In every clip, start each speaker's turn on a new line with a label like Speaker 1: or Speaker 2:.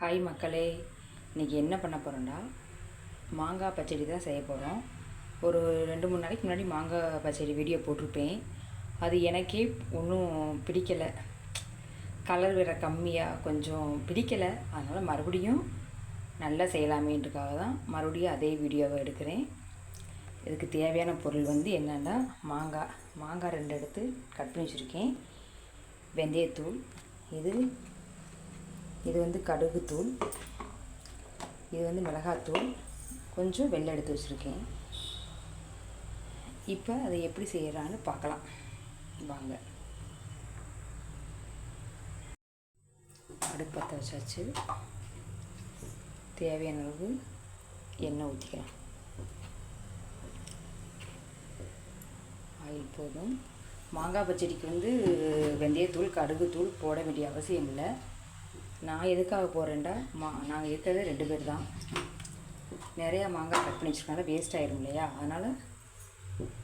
Speaker 1: Hi மக்களே இன்றைக்கி என்ன பண்ண போகிறோன்னா மாங்காய் பச்சடி தான் செய்ய போகிறோம் ஒரு ரெண்டு மூணு நாளைக்கு முன்னாடி மாங்காய் பச்சடி வீடியோ போட்டிருப்பேன். அது எனக்கே ஒன்றும் பிடிக்கலை. கலர் வேற கம்மியாக கொஞ்சம் பிடிக்கலை. அதனால் மறுபடியும் நல்லா செய்யலாமேன்றதுக்காக தான் மறுபடியும் அதே வீடியோவை எடுக்கிறேன். இதுக்கு தேவையான பொருள் வந்து என்னென்னா மாங்காய். மாங்காய் ரெண்டு எடுத்து கட் பண்ணி வச்சுருக்கேன். வெந்தயத்தூள் இது இது வந்து கடுகுத்தூள் இது வந்து மிளகாத்தூள் கொஞ்சம் வெள்ளை எடுத்து வச்சுருக்கேன். இப்போ அதை எப்படி செய்கிறான்னு பார்க்கலாம். வாங்க. அடுப்பு வச்சாச்சு. தேவையான அளவு எண்ணெய் ஊற்றிக்கலாம் ஆயில் போதும். மாங்காய் பச்சடிக்கு வந்து வெந்தயத்தூள் கடுகுத்தூள் போட வேண்டிய அவசியம் இல்லை. நான் எதுக்காக போகிறேன்டா மா நாங்கள் இருக்கிறது ரெண்டு பேர் தான் நிறையா மாங்காய் கட் பண்ணி வச்சுருக்கனால வேஸ்ட் ஆகிடும் இல்லையா? அதனால்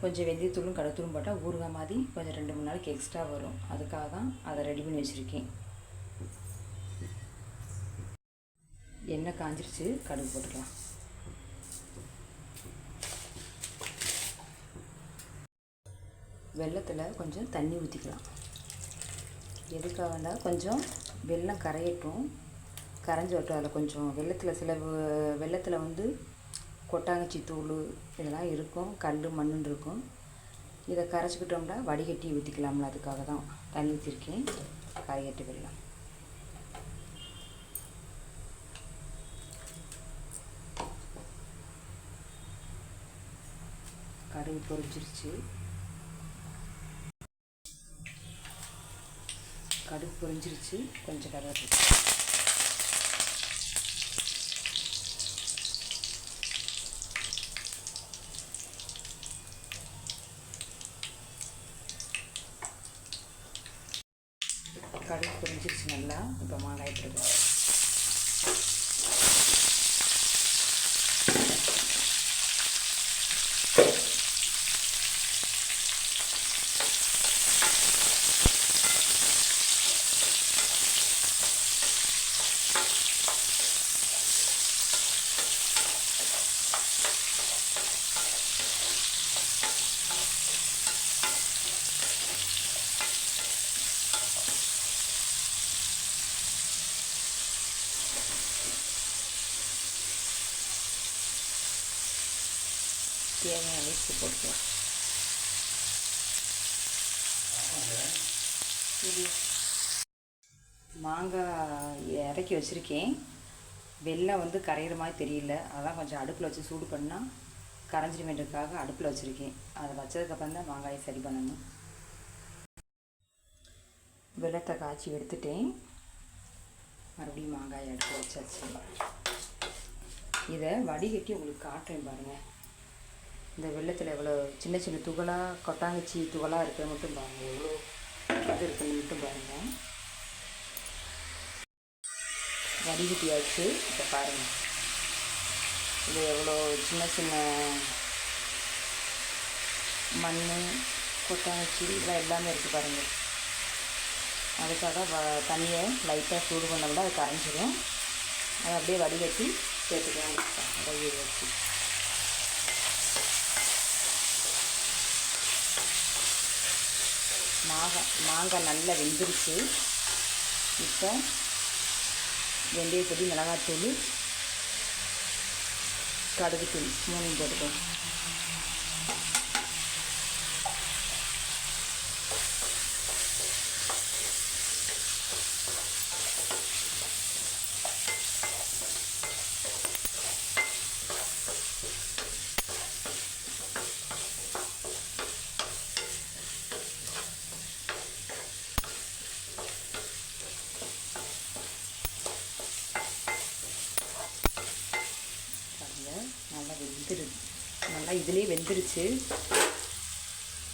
Speaker 1: கொஞ்சம் வெந்தயத்தூளும் கடத்தூளும் போட்டால் ஊறுகாய் மாதிரி கொஞ்சம் ரெண்டு மூணு நாளைக்கு எக்ஸ்ட்ரா வரும். அதுக்காக தான் அதை ரெடி பண்ணி வச்சுருக்கேன். எண்ணெய் காஞ்சிருச்சு. கடுகு போட்டுக்கலாம். வெள்ளத்தில் கொஞ்சம் தண்ணி ஊற்றிக்கலாம் எதுக்காகண்டா? கொஞ்சம் வெல்லம் கரையட்டும். கரைஞ்சி வரட்டும். அதில் கொஞ்சம் வெள்ளத்தில் சில வெள்ளத்தில் வந்து கொட்டாங்கச்சி தூள் இதெல்லாம் இருக்கும். கல் மண்ணுன்னு இருக்கும். இதை கரைச்சிக்கிட்டோம்னா வடிகட்டி ஊற்றிக்கலாம்ல அதுக்காக தான் தண்ணி ஊற்றிருக்கேன் கரையட்டு வெள்ளம் கருவி பொறிச்சிருச்சு கடுகு பொரிஞ்சிருச்சு. கொஞ்சம் கருவேப்பிலை. கடுகு பொரிஞ்சிருச்சு நல்லா. இப்போ மாங்காய் போடுங்க தேவையான அளவுக்கு போட்டுக்கலாம் இது மாங்காய் இறக்கி வச்சுருக்கேன். வெள்ளம் வந்து கரையிற மாதிரி தெரியல. அதான் கொஞ்சம் அடுப்பில் வச்சு சூடு பண்ணால் கரைஞ்சிடுமேன்றதுக்காக அடுப்பில் வச்சுருக்கேன். அதை வச்சதுக்கப்புறம் தான் மாங்காயை சரி பண்ணணும். வெள்ளத்தை காய்ச்சி எடுத்துட்டேன். மறுபடியும் மாங்காயை எடுத்து வச்சாச்சு. இதை வடிகட்டி உங்களுக்கு காட்டுறேன் பாருங்கள் இந்த வெள்ளத்தில் எவ்வளோ சின்ன சின்ன துகளாக கொட்டாங்கச்சி துகளாக இருக்கிற மட்டும் பாருங்கள் எவ்வளோ இது இருக்குன்னு மட்டும் பாருங்கள் வடிகட்டியாச்சு. இப்போ பாருங்கள் இது எவ்வளோ சின்ன சின்ன மண் கொட்டாங்கச்சி இதெல்லாம் எல்லாமே இருக்குது பாருங்கள் அதுக்காக வ தண்ணியை லைட்டாக சூடு பண்ணோம்னா அது கரைஞ்சிடும் அதை அப்படியே வடிகட்டி சேர்த்துக்கலாம். அதை வச்சு. மாங்காய் மாங்காய் நல்லா வெந்துருச்சு. இப்போ வெந்தயப்பொடி மிளகாத்தூள் கடுகுத்தூள் மூணையும் போட்டுக்கோ பாருங்க நல்லா வெந்துரு நல்லா இதுலேயே வெந்துருச்சு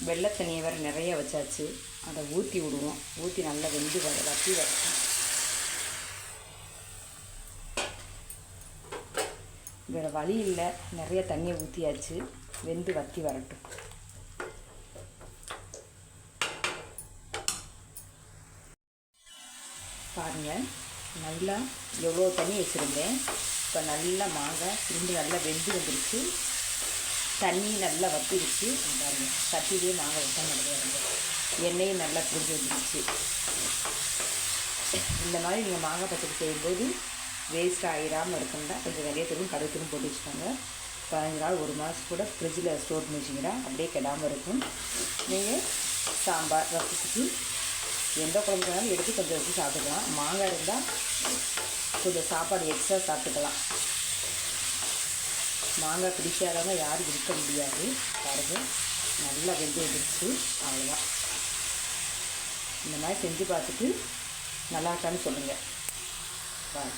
Speaker 1: வெள்ளை தண்ணியை வேறு நிறைய வச்சாச்சு. அதை ஊற்றி விடுவோம். ஊற்றி நல்லா வெந்து வர வத்தி வரட்டும் வேறு வழி இல்லை. நிறைய தண்ணியை ஊற்றியாச்சு வெந்து வத்தி வரட்டும். பாருங்கள் நல்லா எவ்வளோ தண்ணி வச்சுருந்தேன். இப்போ நல்லா மாங்காய் திரும்பி நல்லா வெந்து வந்துருச்சு. தண்ணி நல்லா வத்திருச்சு. இங்க பாருங்க சட்டிலேயே மாங்காய் விட்டா நடந்து எண்ணெயும் நல்லா புரிஞ்சு வந்துருச்சு. இந்த மாதிரி நீங்கள் மாங்காய் பச்சடி செய்யும்போது வேஸ்ட் ஆகிடாமல் இருக்குன்னா கொஞ்சம் வெள்ளையத்தூளும் திரும்ப போட்டு வச்சுக்கோங்க. பதினஞ்சு நாள் ஒரு மாதம் கூட ஃப்ரிட்ஜில் ஸ்டோர் பண்ணி வச்சிங்கன்னா அப்படியே கெடாமல் இருக்கும். நீங்கள் சாம்பார் ரசத்துக்கு எந்த குழம்புனாலும் எடுத்து கொஞ்சம் வச்சு சாப்பிட்டுக்கலாம். மாங்காய் இருந்தால் கொஞ்சம் சாப்பாடு எக்ஸ்ட்ரா சாப்பிட்டுக்கலாம். மாங்காய் பிடிக்காதவங்க யாரும் இருக்க முடியாது. பாருங்கள் நல்லா வெந்து வந்துருச்சு. அவ்வளோதான் இந்த மாதிரி செஞ்சு பார்த்துட்டு நல்லா இருக்கான்னு சொல்லுங்கள் பாய்